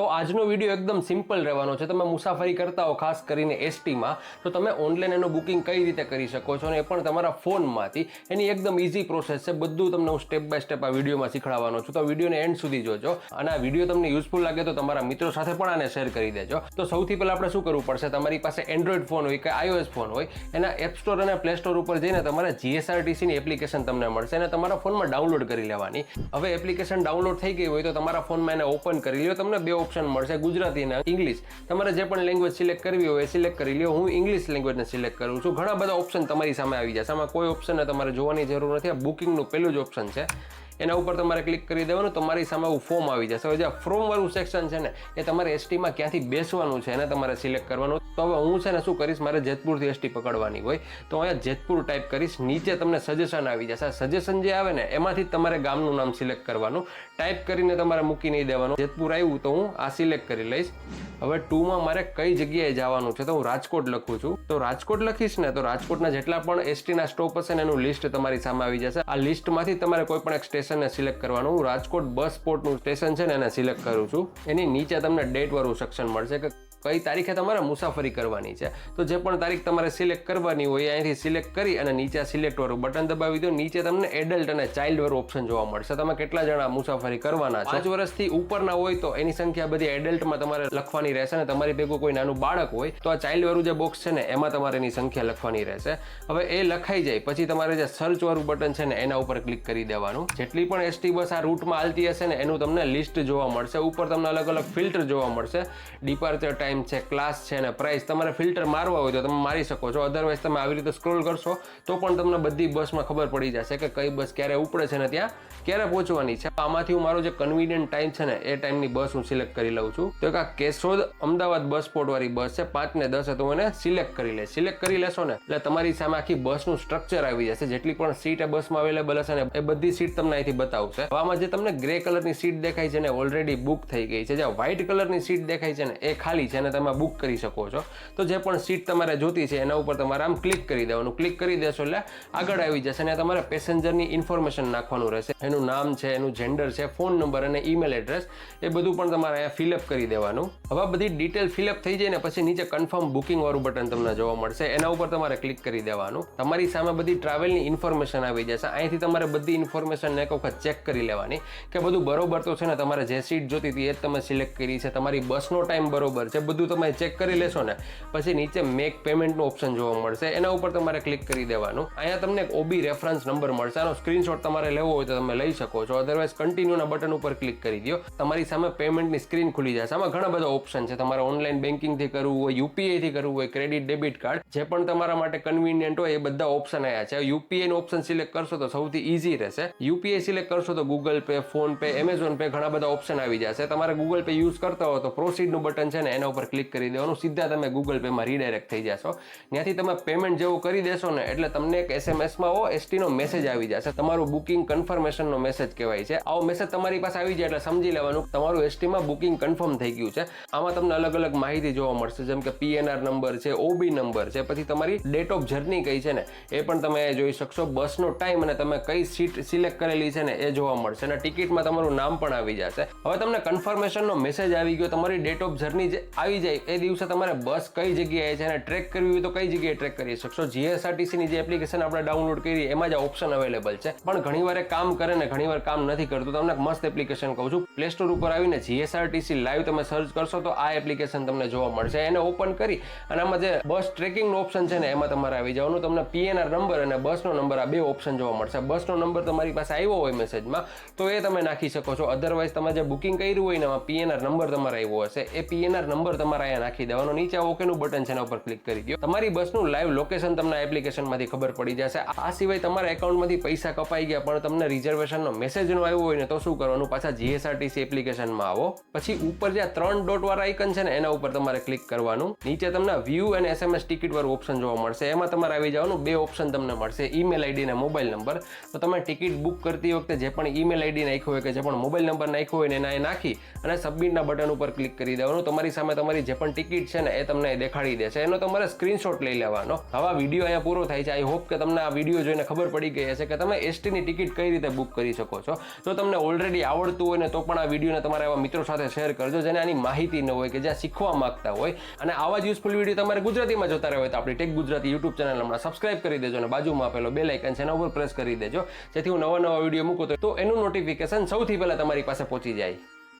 તો આજનો વીડિયો એકદમ સિમ્પલ રહેવાનો છે. તમે મુસાફરી કરતા હો ખાસ કરીને એસટીમાં, તો તમે ઓનલાઈન એનું બુકિંગ કઈ રીતે કરી શકો છો અને એ પણ તમારા ફોનમાંથી. એની એકદમ ઇઝી પ્રોસેસ છે. બધું તમને હું સ્ટેપ બાય સ્ટેપ આ વિડીયોમાં શીખવાડવાનો છું. તો વિડીયોને એન્ડ સુધી જોજો અને આ વીડિયો તમને યુઝફુલ લાગે તો તમારા મિત્રો સાથે પણ આને શેર કરી દેજો. તો સૌથી પહેલાં આપણે શું કરવું પડશે? તમારી પાસે એન્ડ્રોઈડ ફોન હોય કે આઈઓએસ ફોન હોય, એના એપ સ્ટોર અને પ્લે સ્ટોર ઉપર જઈને તમારે જીએસઆરટીસીની એપ્લિકેશન તમને મળશે અને તમારા ફોનમાં ડાઉનલોડ કરી લેવાની. હવે એપ્લિકેશન ડાઉનલોડ થઈ ગઈ હોય તો તમારા ફોનમાં એને ઓપન કરી લો તમને બે ઓપ્શન મળશે ગુજરાતી અને ઇંગ્લિશ તમારે જે પણ લેંગ્વેજ સિલેક્ટ કરવી હોય એ સિલેક્ટ કરી લ્યો. હું ઇંગ્લિશ લેંગ્વેજને સિલેક્ટ કરું છું. ઘણા બધા ઓપ્શન તમારી સામે આવી જશે. આમાં કોઈ ઓપ્શનને તમારે જોવાની જરૂર નથી. આ બુકિંગનું પહેલું જ ઓપ્શન છે. એના ઉપર તમારે ક્લિક કરી દેવાનું. તમારી સામે આવું ફોર્મ આવી જશે. હવે જે ફોર્મ વાળું સેક્શન છે ને, એ તમારે એસટીમાં ક્યાંથી બેસવાનું છે એને તમારે સિલેક્ટ કરવાનું. તો હવે હું છે ને શું કરીશ, મારે જેતપુરથી એસટી પકડવાની હોય, તો અહીંયા જેતપુર ટાઈપ કરીશ, નીચે તમને સજેશન આવી જશે. સજેશન જે આવે ને, એમાંથી તમારે ગામનું નામ સિલેક્ટ કરવાનું. ટાઈપ કરીને તમારે મૂકી નહીં દેવાનું. જેતપુર આવ્યું તો હું આ સિલેક્ટ કરી લઈશ. હવે ટુમાં મારે કઈ જગ્યાએ જવાનું છે તો હું રાજકોટ લખું છું. તો રાજકોટ લખીશ ને, તો રાજકોટના જેટલા પણ એસટીના સ્ટોપ હશે ને, એનું લિસ્ટ તમારી સામે આવી જશે. આ લિસ્ટમાંથી તમારે કોઈ પણ એક સ્ટેશનને સિલેક્ટ કરવાનું. હું રાજકોટ બસ સ્પોટનું સ્ટેશન છે ને, એને સિલેક્ટ કરું છું. એની નીચે તમને ડેટ વાળું સેક્શન મળશે કે કઈ તારીખે તમારે મુસાફરી કરવાની છે? તો જે પણ તારીખ તમારે સિલેક્ટ કરવાની હોય અહીંથી સિલેક્ટ કરી અને નીચે સિલેક્ટ વાળું બટન દબાવી દો. નીચે તમને એડલ્ટ અને ચાઇલ્ડ વાળું ઓપ્શન જોવા મળશે. તમે કેટલા જણા મુસાફરી કરવાના છે? પાંચ વર્ષથી ઉપરના હોય તો એની સંખ્યા બધી એડલ્ટમાં તમારે લખવાની રહેશે અને તમારી ભેગું કોઈ નાનું બાળક હોય તો આ ચાઇલ્ડ વાળું જે બોક્સ છે ને, એમાં તમારે એની સંખ્યા લખવાની રહેશે. હવે એ લખાઈ જાય. પછી તમારે જે સર્ચ વાળું બટન છે ને, એના ઉપર ક્લિક કરી દેવાનું. જેટલી પણ એસટી બસ આ રૂટમાં હાલતી હશે ને, એનું તમને લિસ્ટ જોવા મળશે. ઉપર તમને અલગ અલગ ફિલ્ટર જોવા મળશે. ડિપાર્ચર ટાઈમ છે ક્લાસ છે ને પ્રાઇસ તમારે ફિલ્ટર મારવા હોય તો તમે મારી શકો છો. અધરવાઇઝ તમે આવી રીતે સ્ક્રોલ કરશો તો પણ તમને બધી બસમાં ખબર પડી જશે કે કઈ બસ ક્યારે ઉપડે છે ને ત્યાં ક્યારે પહોંચવાની છે. આમાંથી હું મારો જે કન્વિનિયન્ટ ટાઈમ છે ને, એ ટાઈમની બસ હું સિલેક્ટ કરી લઉં છું. તો એક આ કેશોદ અમદાવાદ બસ પોર્ટવાળી બસ છે, પાંચ ને દસ, તો મને સિલેક્ટ કરી લે સિલેક્ટ કરી લેશો ને, એટલે તમારી સામે આખી બસનું સ્ટ્રક્ચર આવી જશે. જેટલી પણ સીટ એ બસમાં અવેલેબલ હશે ને, એ બધી સીટ તમને અહીંથી બતાવશે. આમાં જે તમને ગ્રે કલરની સીટ દેખાય છે ને ઓલરેડી બુક થઈ ગઈ છે. જે વ્હાઇટ કલરની સીટ દેખાય છે ને, એ ખાલી છે. અને તમે બુક કરી શકો છો. તો જે પણ સીટ તમારે જોતી છે, એના ઉપર તમારે આમ ક્લિક કરી દેવાનું. ક્લિક કરી દેશો એટલે આગળ આવી જશે અને તમારે પેસેન્જરની ઇન્ફોર્મેશન નાખવાનું રહેશે. એનું નામ છે, એનું જેન્ડર છે ફોન નંબર અને ઈમેલ એડ્રેસ એ બધું પણ તમારે અહીંયા ફિલઅપ કરી દેવાનું. હવે બધી ડિટેલ ફિલઅપ થઈ જાય ને પછી નીચે કન્ફર્મ બુકિંગ વાળું બટન તમને જોવા મળશે. એના ઉપર તમારે ક્લિક કરી દેવાનું. તમારી સામે બધી ટ્રાવેલની ઇન્ફોર્મેશન આવી જશે. અહીંથી તમારે બધી ઇન્ફોર્મેશન એક વખત ચેક કરી લેવાની કે બધું બરોબર તો છે ને, તમારે જે સીટ જોતી હતી એ જ તમે સિલેક્ટ કરી છે. તમારી બસનો ટાઈમ બરોબર છે બધું તમે ચેક કરી લેશો ને, પછી નીચે મેક પેમેન્ટનું ઓપ્શન જોવા મળશે. એના ઉપર તમારે ક્લિક કરી દેવાનું. અહીંયા તમને ઓબી રેફરન્સ નંબર મળશે. આનો સ્ક્રીનશોટ તમારે લેવો હોય તો તમે લઈ શકો છો. અધરવાઇઝ કન્ટિન્યુના બટન ઉપર ક્લિક કરી દો તમારી સામે પેમેન્ટની સ્ક્રીન ખુલી જશે. આમાં ઘણા બધા ઓપ્શન છે. તમારે ઓનલાઈન બેન્કિંગથી કરવું હોય યુપીઆઈથી કરવું હોય ક્રેડિટ ડેબિટ કાર્ડ જે પણ તમારા માટે કન્વિનિયન્ટ હોય, એ બધા ઓપ્શન આવ્યા છે. યુપીઆઈનો ઓપ્શન સિલેક્ટ કરશો તો સૌથી ઈઝી રહેશે. યુપીઆઈ સિલેક્ટ કરશો તો Google pay PhonePe Amazon pay ઘણા બધા ઓપ્શન આવી જશે. તમારે ગૂગલ પે યુઝ કરતા હો તો પ્રોસીડનું બટન છે ને, એના ઉપર ક્લિક કરી દેવાનું. સીધા તમે ગૂગલ પેમાં રીડાયરેક્ટ થઈ જશો. ત્યાંથી તમે પેમેન્ટ જેવું કરી દેશો ને, એટલે તમને એક એસએમએસમાં ઓ એસટીનો મેસેજ આવી જશે. તમારું બુકિંગ કન્ફર્મેશનનો મેસેજ કહેવાય છે. આવો મેસેજ તમારી પાસે આવી જાય એટલે સમજી લેવાનું તમારું એસટીમાં બુકિંગ કન્ફર્મ થઈ ગયું છે. આમાં તમને અલગ અલગ માહિતી જોવા મળશે, જેમ કે પીએનઆર નંબર છે ઓબી નંબર છે, પછી તમારી ડેટ ઓફ જર્ની કઈ છે ને, એ પણ તમે જોઈ શકશો. બસનો ટાઈમ અને તમે કઈ સીટ સિલેક્ટ કરેલી છે ને, એ જોવા મળશે. અને ટિકિટમાં તમારું નામ પણ આવી જશે. હવે તમને કન્ફર્મેશનનો મેસેજ આવી ગયો. તમારી ડેટ ઓફ જર્ની જે આવી જાય, એ દિવસે તમારે બસ કઈ જગ્યાએ છે અને ટ્રેક કરવી હોય તો કઈ જગ્યાએ ટ્રેક કરી શકશો? જીએસઆરટીસીની જે એપ્લિકેશન આપણે ડાઉનલોડ કરી, એમાં જ આ ઓપ્શન અવેલેબલ છે. પણ ઘણીવાર એ કામ કરે ને ઘણીવાર કામ નથી કરતું. તમને મસ્ત એપ્લિકેશન કહું છું. પ્લે સ્ટોર ઉપર આવીને જીએસઆરટીસી લાઈવ તમે સર્ચ કરશો તો આ એપ્લિકેશન તમને જોવા મળશે. એને ઓપન કરી અને આમાં જે બસ ટ્રેકિંગનો ઓપ્શન છે ને, એમાં તમારે આવી જવાનું. તમને પીએનઆર નંબર અને બસનો નંબર આ બે ઓપ્શન જોવા મળશે. બસનો નંબર તમારી પાસે આવ્યો હોય મેસેજમાં તો એ તમે નાખી શકો છો. અધરવાઇઝ તમે જે બુકિંગ કર્યું હોય ને, એમાં પીએનઆર નંબર તમારે આવ્યો હશે. એ પીએનઆર નંબર તમારે અહીંયા નાખી દેવાનો. નીચે ઓકેનું બટન છે એના ઉપર ક્લિક કરી દો તમારી બસનું લાઈવ લોકેશન તમને એપ્લિકેશનમાંથી ખબર પડી જશે. આ સિવાય તમારા એકાઉન્ટમાંથી પૈસા કપાઈ ગયા, પણ તમને રિઝર્વેશનનો મેસેજ નો આવ્યો હોય ને તો શું કરવાનું? પાછા જીએસઆરટીસી એપ્લિકેશનમાં આવો. પછી ઉપર જે ત્રણ ડોટ વાળા આઇકન છે ને, એના ઉપર તમારે ક્લિક કરવાનું. નીચે તમને વ્યૂ અને એસએમએસ ટિકિટ વાળું ઓપ્શન જોવા મળશે. એમાં તમારે આવી જવાનું. બે ઓપ્શન તમને મળશે. ઈમેલ આઈડી અને મોબાઈલ નંબર તો તમે ટિકિટ બુક કરતી વખતે જે પણ ઈમેલ આઈડી નાખ્યો હોય કે જે પણ મોબાઈલ નંબર નાખ્યો હોય ને, એના એ નાખી અને સબમિટના બટન ઉપર ક્લિક કરી દેવાનું. તમારી સામે તમારી તમારી જે પણ ટિકિટ છે ને એ તમને દેખાડી દેશે એનો તમારે સ્ક્રીનશોટ લઈ લેવાનો. હવે વીડિયો અહીંયા પૂરો થાય છે. આઈ હોપ કે તમને આ વીડિયો જોઈને ખબર પડી ગઈ હશે કે તમે એસટીની ટિકિટ કઈ રીતે બુક કરી શકો છો. જો તમને ઓલરેડી આવડતું હોય ને તો પણ આ વિડીયોને તમારા એવા મિત્રો સાથે શેર કરજો, જેને આની માહિતી ન હોય કે જ્યાં શીખવા માંગતા હોય. અને આવા જ યુઝફુલ વીડિયો તમારે ગુજરાતીમાં જોતા હોય તો આપણી ટેક ગુજરાતી યુટ્યુબ ચેનલ હમણાં સબસ્ક્રાઇબ કરી દેજો અને બાજુમાં આપેલો બે લાઇકન છે એના ઉપર પ્રેસ કરી દેજો. જેથી હું નવા નવા વીડિયો મૂકું તો એનું નોટિફિકેશન સૌથી પહેલાં તમારી પાસે પહોંચી જાય.